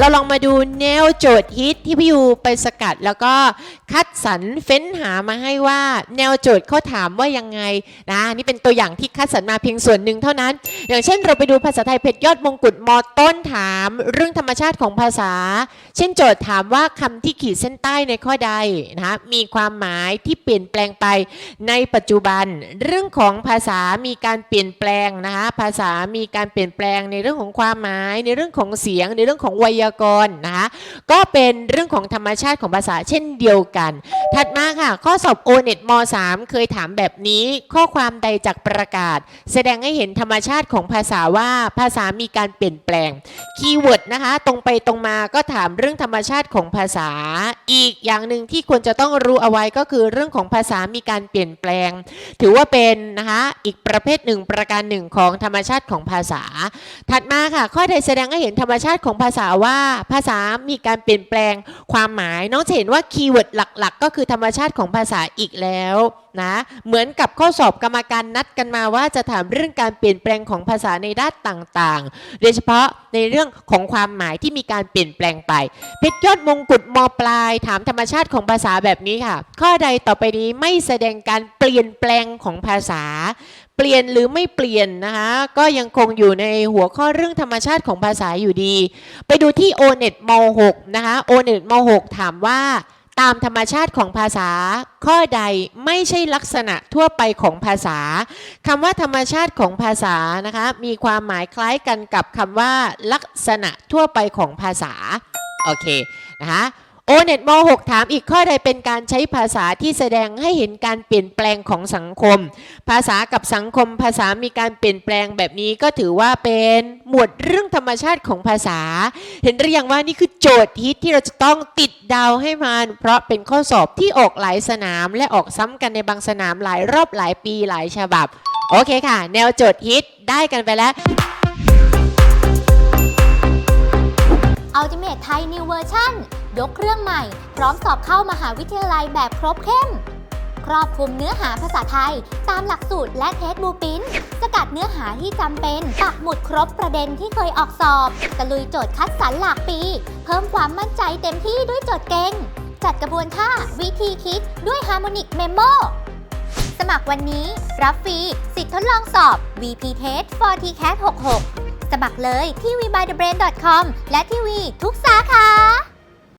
เราลองมาดูแนวโจทย์ฮิตที่พี่ยูไปสกัด แล้วก็คัดสรรเฟ้นหามาให้ว่าแนวโจทย์เขาถามว่ายังไงนะนี่เป็นตัวอย่างที่คัดสรรมาเพียงส่วนหนึ่งเท่านั้น อย่างเช่นเราไปดูภาษาไทยเพชรยอดมงกุฎมอต้นถาม เรื่องธรรมชาติของภาษา เช่นโจทย์ถามว่าคำที่ขีดเส้นใต้ในข้อใดนะคะมีความหมายที่เปลี่ยนแปลงไปในปัจจุบัน เรื่องของภาษามีการเปลี่ยนแปลงนะคะภาษามีการเปลี่ยนแปลงในเรื่องของความหมาย ในเรื่องของเสียง ในเรื่องของไวยากรนะคะก็เป็นเรื่องของธรรมชาติของภาษาเช่นเดียวกัน ถัดมาค่ะ ข้อสอบ o n e t ม .3 เคยถามแบบนี้ ข้อความใดจากประกาศ แสดงให้เห็นธรรมชาติของภาษาว่าภาษามีการเปลี่ยนแปลง คีย์เวิร์ดนะคะ ตรงไปตรงมาก็ถามเรื่องธรรมชาติของภาษา อีกอย่างหนึ่งที่ควรจะต้องรู้เอาไว้ก็คือเรื่องของภาษามีการเปลี่ยนแปลง ถือว่าเป็นนะคะอีกประเภทหนึ่งประการหนึ่งของธรรมชาติของภาษา ถัดมาค่ะ ข้อใดแสดงให้เห็นธรรมชาติของภาษาว่าภาษามีการเปลี่ยนแปลงความหมาย น้องจะเห็นว่าคีย์เวิร์ดหลัก ๆ ก็คือธรรมชาติของภาษาอีกแล้ว นะเหมือนกับข้อสอบกรรมการนัดกันมาว่าจะถามเรื่องการเปลี่ยนแปลงของภาษาในด้านต่างๆ โดยเฉพาะในเรื่องของความหมายที่มีการเปลี่ยนแปลงไป เพชรยอดมงกุฎมปลาย ถามธรรมชาติของภาษาแบบนี้ค่ะ ข้อใดต่อไปนี้ไม่แสดงการเปลี่ยนแปลงของภาษา เปลี่ยนหรือไม่เปลี่ยนนะคะก็ยังคงอยู่ในหัวข้อเรื่องธรรมชาติของภาษาอยู่ดี ไปดูที่ o n e t ม .6 นะคะ o n e t ม .6 ถามว่า ตามธรรมชาติของภาษา ข้อใดไม่ใช่ลักษณะทั่วไปของภาษาคำว่าธรรมชาติของภาษานะคะมีความหมายคล้ายกันกับคำว่า ลักษณะทั่วไปของภาษาโอเคนะคะ โอเน็ตม .6 ถามอีกข้อใดเป็นการใช้ภาษาที่แสดงให้เห็นการเปลี่ยนแปลงของสังคม ภาษากับสังคมภาษามีการเปลี่ยนแปลงแบบนี้ก็ถือว่าเป็นหมวดเรื่องธรรมชาติของภาษา เห็นหรือยังว่านี่คือโจทย์ฮิตที่เราจะต้องติดดาวให้มัน เพราะเป็นข้อสอบที่ออกหลายสนามและออกซ้ำกันในบางสนามหลายรอบหลายปีหลายฉบับ โอเคค่ะ แนวโจทย์ฮิตได้กันไปแล้ว Ultimate Thai New Version ยกเครื่องใหม่ พร้อมสอบเข้ามหาวิทยาลัยแบบครบเข้ม ครอบคลุมเนื้อหาภาษาไทย ตามหลักสูตรและเทสบูปินสกัดเนื้อหาที่จำเป็นปักหมุดครบประเด็นที่เคยออกสอบตะลุยโจทย์คัดสรรหลากปี เพิ่มความมั่นใจเต็มที่ด้วยโจทย์เก่ง จัดกระบวนท่าวิธีคิดด้วย Harmonic Memo สมัครวันนี้ รับฟรีสิทธิ์ทดลองสอบ VP Test for TCAT 66 สมัครเลยที่ vbythebrain.com และที่วีทุกสาขา